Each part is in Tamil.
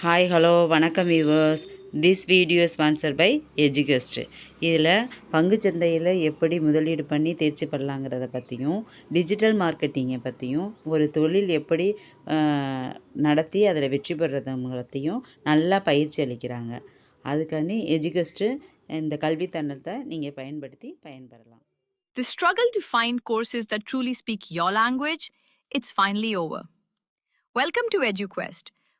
ஹாய் ஹலோ வணக்கம் viewers this video sponsor by எஜுகஸ்ட் இதில் பங்குச்சந்தையில் எப்படி முதலீடு பண்ணி தேர்ச்சி பெறலாங்கிறத பற்றியும் டிஜிட்டல் மார்க்கெட்டிங்கை பற்றியும் ஒரு தொழில் எப்படி நடத்தி அதில் வெற்றி பெறதையும் நல்லா பயிற்சி அளிக்கிறாங்க. அதுக்காண்டி எஜுகஸ்ட்டு இந்த கல்வித்தண்டத்தை நீங்கள் பயன்படுத்தி பயன்பெறலாம். The struggle to find courses that truly speak your language, it's finally over. Welcome to EduQuest,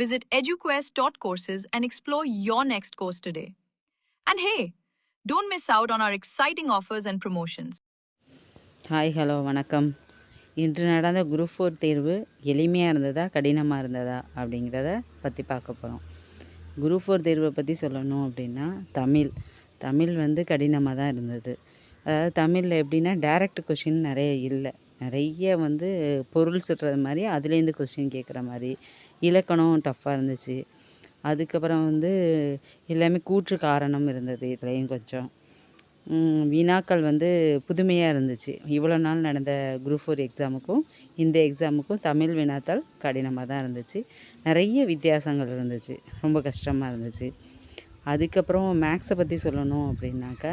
Visit eduquest.courses and explore your next course today. And hey, don't miss out on our exciting offers and promotions. Hi hello வணக்கம். இன்று நடந்த குரூப் ஃபோர் தேர்வு எளிமையாக இருந்ததா கடினமாக இருந்ததா அப்படிங்கிறத பற்றி பார்க்க போகிறோம் குரூப் ஃபோர் தேர்வை பற்றி சொல்லணும் அப்படின்னா தமிழ். தமிழ் வந்து கடினமாக தான் இருந்தது. அதாவது தமிழில் எப்படின்னா டைரக்ட் கொஷின் நிறைய இல்லை. நிறைய வந்து பொருள் சுட்டுறது மாதிரி அதுலேருந்து கொஸ்டின் கேட்குற மாதிரி இலக்கணம் டஃப்பாக இருந்துச்சு. அதுக்கப்புறம் வந்து எல்லாமே கூற்று காரணம் இருந்தது இதுலேயும் கொஞ்சம். வினாக்கள் வந்து புதுமையாக இருந்துச்சு. இவ்வளோ நாள் நடந்த குரூப் ஃபோர் எக்ஸாமுக்கும் இந்த எக்ஸாமுக்கும் தமிழ் வினாத்தாள் கடினமாக தான் இருந்துச்சு. நிறைய வித்தியாசங்கள் இருந்துச்சு. ரொம்ப கஷ்டமாக இருந்துச்சு. அதுக்கப்புறம் மேக்ஸை பற்றி சொல்லணும் அப்படின்னாக்கா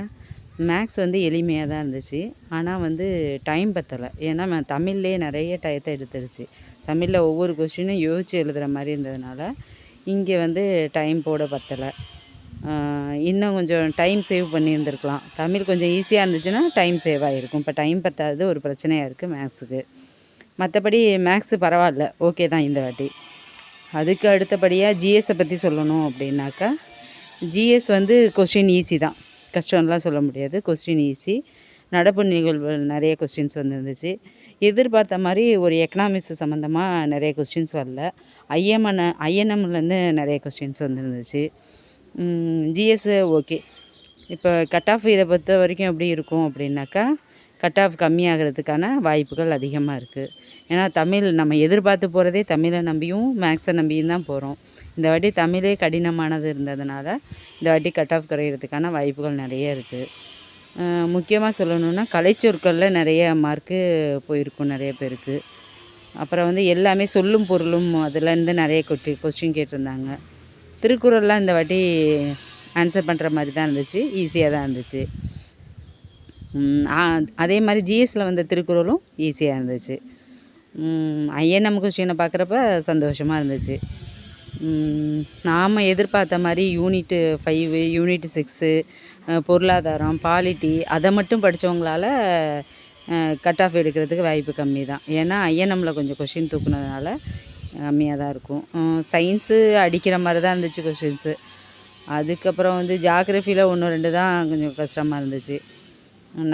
மேக்ஸ் வந்து எளிமையாக தான் இருந்துச்சு. ஆனால் வந்து டைம் பத்தலை. ஏன்னா ம- தமிழ்லேயே நிறைய டயத்தை எடுத்துருச்சு. தமிழில் ஒவ்வொரு கொஷினும் யோசித்து எழுதுகிற மாதிரி இருந்ததுனால இங்கே வந்து டைம் போட பத்தலை. இன்னும் கொஞ்சம் டைம் சேவ் பண்ணியிருந்துருக்கலாம். தமிழ் கொஞ்சம் ஈஸியாக இருந்துச்சுன்னா டைம் சேவ் ஆகிருக்கும் இப்போ டைம் பற்றாதது ஒரு பிரச்சனையாக இருக்குது மேக்ஸுக்கு மற்றபடி மேக்ஸு பரவாயில்ல. ஓகே தான் இந்த வாட்டி. அதுக்கு அடுத்தபடியாக ஜிஎஸை பற்றி சொல்லணும் அப்படின்னாக்கா ஜிஎஸ் வந்து கொஷின் ஈஸி தான். கஷ்டம்லாம் சொல்ல முடியாது. கொஸ்டின் ஈஸி நடப்பு நிகழ்வு நிறைய கொஸ்டின்ஸ் வந்துருந்துச்சு. எதிர்பார்த்த மாதிரி ஒரு எக்கனாமிக்ஸ் சம்மந்தமாக நிறைய கொஸ்டின்ஸ் வரல. ஐஎம்என் ஐஎன்எம்லேருந்து நிறைய கொஸ்டின்ஸ் வந்துருந்துச்சு. ஜிஎஸ் ஓகே இப்போ கட் ஆஃப் இதை பொறுத்த வரைக்கும் எப்படி இருக்கும் அப்படின்னாக்கா கட் ஆஃப் கம்மியாகிறதுக்கான வாய்ப்புகள் அதிகமாக இருக்குது ஏன்னா தமிழ் நம்ம எதிர்பார்த்து போகிறதே தமிழை நம்பியும் மேக்ஸை நம்பியும் தான் போகிறோம் இந்த வாட்டி தமிழே கடினமானது இருந்ததுனால இந்த வாட்டி கட் ஆஃப் குறையிறதுக்கான வாய்ப்புகள் நிறைய இருக்குது முக்கியமாக சொல்லணுன்னா கலைச்சொற்களில் நிறைய மார்க்கு போயிருக்கும் நிறைய பேருக்கு. அப்புறம் வந்து எல்லாமே சொல்லும் பொருளும் அதுலேருந்து நிறைய கொட்டி கொஸ்டின் கேட்டிருந்தாங்க. திருக்குறள்லாம் இந்த வாட்டி ஆன்சர் பண்ணுற மாதிரி தான் இருந்துச்சு ஈஸியாக தான் இருந்துச்சு. அதே மாதிரி ஜிஎஸ்சில் வந்த திருக்குறளும் ஈஸியாக இருந்துச்சு. ஐஎன்எம் கொஸ்டினை பார்க்குறப்ப சந்தோஷமாக இருந்துச்சு. நாம் எதிர்பார்த்த மாதிரி யூனிட்டு ஃபைவு யூனிட்டு சிக்ஸு பொருளாதாரம் பாலிட்டி அதை மட்டும் படித்தவங்களால கட் ஆஃப் எடுக்கிறதுக்கு வாய்ப்பு கம்மி தான். ஏன்னா ஐஎன்எம்மில் கொஞ்சம் கொஷின் தூக்குனதுனால கம்மியாக தான் இருக்கும். சயின்ஸு அடிக்கிற மாதிரி தான் இருந்துச்சு கொஷின்ஸு அதுக்கப்புறம் வந்து ஜாகிரஃபியில் ஒன்று ரெண்டு தான் கொஞ்சம் கஷ்டமாக இருந்துச்சு.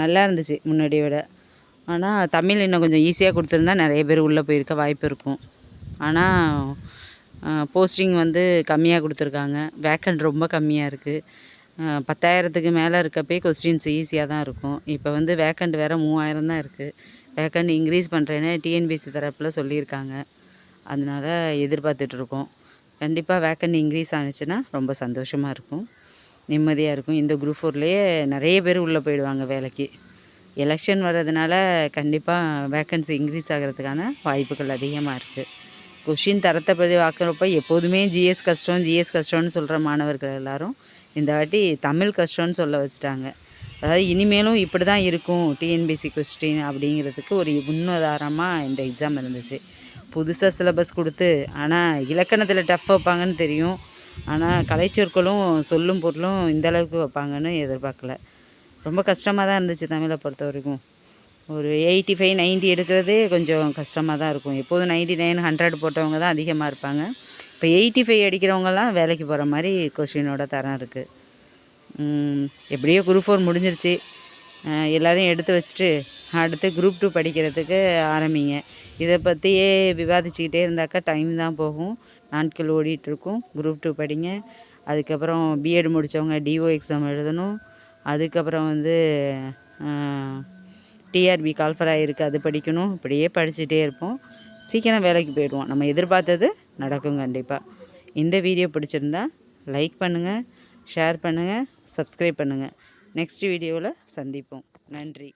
நல்லா இருந்துச்சு முன்னாடியை விட. ஆனால் தமிழ் இன்னும் கொஞ்சம் ஈஸியாக கொடுத்துருந்தா நிறைய பேர் உள்ளே போயிருக்க வாய்ப்பு இருக்கும். ஆனால் போஸ்டிங் வந்து கம்மியாக கொடுத்துருக்காங்க. வேக்கண்ட் ரொம்ப கம்மியாக இருக்குது பத்தாயிரத்துக்கு மேலே இருக்கப்பே கொஸ்டின்ஸ் ஈஸியாக தான் இருக்கும். இப்போ வந்து வேக்கண்ட் வேறு மூவாயிரம் தான் இருக்குது வேக்கண்ட் இன்க்ரீஸ் பண்ணுறேன்னு டிஎன்பிசி தரப்பில் சொல்லியிருக்காங்க. அதனால எதிர்பார்த்துட்ருக்கோம் கண்டிப்பாக வேக்கண்ட் இன்க்ரீஸ் ஆனிச்சுன்னா ரொம்ப சந்தோஷமாக இருக்கும். நிம்மதியாக இருக்கும். இந்த குரூப் ஃபோர்லேயே நிறைய பேர் உள்ளே போயிடுவாங்க வேலைக்கு. எலெக்ஷன் வர்றதுனால கண்டிப்பாக வேக்கன்சி இன்க்ரீஸ் ஆகிறதுக்கான வாய்ப்புகள் அதிகமாக இருக்குது கொஷின் தரத்தை பற்றி பார்க்குறப்ப எப்போதுமே ஜிஎஸ் கஷ்டம் ஜிஎஸ் கஷ்டம்னு சொல்கிற மாணவர்கள் எல்லாரும் இந்த வாட்டி தமிழ் கஷ்டம்னு சொல்ல வச்சுட்டாங்க. அதாவது இனிமேலும் இப்படி தான் இருக்கும் டிஎன்பிசி கொஸ்டின் அப்படிங்கிறதுக்கு ஒரு முன்னுதாரணமாக இந்த எக்ஸாம் இருந்துச்சு. புதுசாக சிலபஸ் கொடுத்து ஆனால் இலக்கணத்தில் டஃப் வைப்பாங்கன்னு தெரியும். ஆனால் கலைச்சொற்களும் சொல்லும் பொருளும் இந்த அளவுக்கு வைப்பாங்கன்னு எதிர்பார்க்கல. ரொம்ப கஷ்டமாக தான் இருந்துச்சு தமிழை பொறுத்த வரைக்கும். ஒரு எயிட்டி ஃபைவ் நைன்ட்டி எடுக்கிறதே கொஞ்சம் கஷ்டமாக தான் இருக்கும். எப்போதும் நைன்ட்டி நைன் ஹண்ட்ரட் போட்டவங்க தான் அதிகமாக இருப்பாங்க. இப்போ எயிட்டி ஃபைவ் அடிக்கிறவங்கலாம் வேலைக்கு போகிற மாதிரி கொஸ்டினோட தரம் இருக்குது எப்படியோ குரூப் ஃபோர் முடிஞ்சிருச்சு. எல்லோரையும் எடுத்து வச்சுட்டு அடுத்து குரூப் டூ படிக்கிறதுக்கு ஆரம்பிங்க. இதை பற்றியே விவாதிச்சுக்கிட்டே இருந்தாக்கா டைம் தான் போகும். நாட்கள் ஓடிட்டுருக்கும் குரூப் டூ படிங்க. அதுக்கப்புறம் பிஎட் முடித்தவங்க டிஓ எக்ஸாம் எழுதணும். அதுக்கப்புறம் வந்து டிஆர்பி கால்ஃபராக இருக்குது அது படிக்கணும் இப்படியே படிச்சுட்டே இருப்போம். சீக்கிரம் வேலைக்கு போயிடுவோம். நம்ம எதிர்பார்த்தது நடக்கும் கண்டிப்பாக இந்த வீடியோ பிடிச்சிருந்தா லைக் பண்ணுங்கள் ஷேர் பண்ணுங்கள் சப்ஸ்கிரைப் பண்ணுங்கள் நெக்ஸ்ட் வீடியோவில் சந்திப்போம். நன்றி.